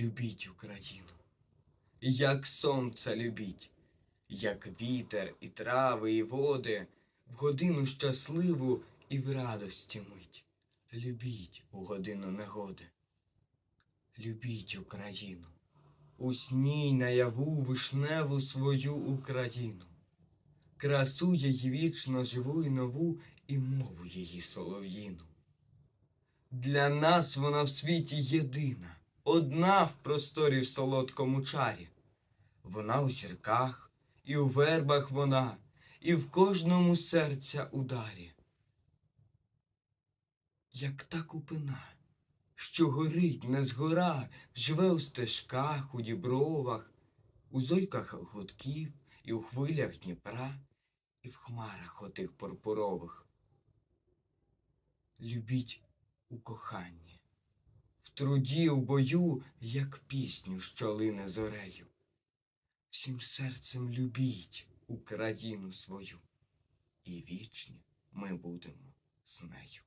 любіть Україну, як сонце любіть, як вітер і трави, і води, в годину щасливу і в радості мить. Любіть у годину негоди. Любіть Україну, усній наяву вишневу свою Україну, красу її вічно живу і нову, і мову її солов'їну. Для нас вона в світі єдина, одна в просторі в солодкому чарі. Вона у зірках, і у вербах вона, і в кожному серця ударі. Як та купина, що горить не згора, живе у стежках, у дібровах, у зойках гудків, і у хвилях Дніпра, і в хмарах отих пурпурових. Любіть у коханні, в труді, в бою, як пісню, що лине зорею. Всім серцем любіть Україну свою, і вічні ми будемо з нею.